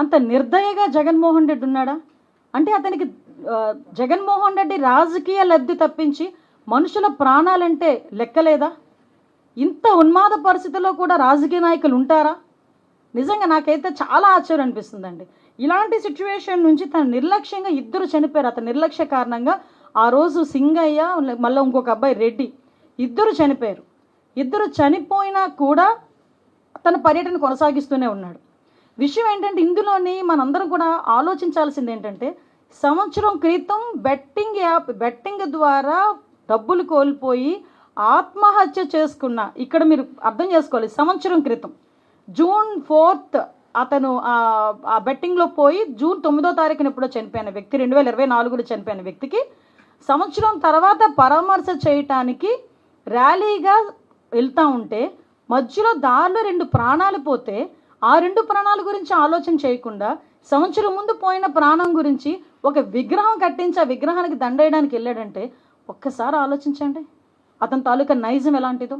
అంత నిర్దయగా జగన్మోహన్ రెడ్డి ఉన్నాడా? అంటే అతనికి జగన్మోహన్ రెడ్డి రాజకీయ లబ్ధి తప్పించి మనుషుల ప్రాణాలంటే లెక్కలేదా? ఇంత ఉన్మాద పరిస్థితిలో కూడా రాజకీయ నాయకులు ఉంటారా? నిజంగా నాకైతే చాలా ఆశ్చర్యం అనిపిస్తుందండి. ఇలాంటి సిచ్యువేషన్ నుంచి తన నిర్లక్ష్యంగా ఇద్దరు చనిపోయారు. అతని నిర్లక్ష్య కారణంగా ఆ రోజు సింగయ్య మళ్ళీ ఇంకొక అబ్బాయి రెడ్డి ఇద్దరు చనిపోయారు. ఇద్దరు చనిపోయినా కూడా తన పర్యటన కొనసాగిస్తూనే ఉన్నాడు. విషయం ఏంటంటే ఇందులోని మనందరం కూడా ఆలోచించాల్సింది ఏంటంటే సంవత్సరం క్రితం బెట్టింగ్ యాప్ బెట్టింగ్ ద్వారా డబ్బులు కోల్పోయి ఆత్మహత్య చేసుకున్న ఇక్కడ మీరు అర్థం చేసుకోవాలి సంవత్సరం క్రితం. జూన్ ఫోర్త్ అతను ఆ- బెట్టింగ్లో పోయి జూన్ తొమ్మిదో తారీఖున ఎప్పుడో చనిపోయిన వ్యక్తి రెండు వేల ఇరవై నాలుగులో చనిపోయిన వ్యక్తికి సంవత్సరం తర్వాత పరామర్శ చేయటానికి ర్యాలీగా వెళ్తా ఉంటే మధ్యలో దారిలో రెండు ప్రాణాలు పోతే ఆ రెండు ప్రాణాల గురించి ఆలోచన చేయకుండా సంవత్సరం ముందు పోయిన ప్రాణం గురించి ఒక విగ్రహం కట్టించి ఆ విగ్రహానికి దండేయడానికి వెళ్ళాడంటే ఒక్కసారి ఆలోచించండి. అతని తాలూకా నైజం ఎలాంటిదో.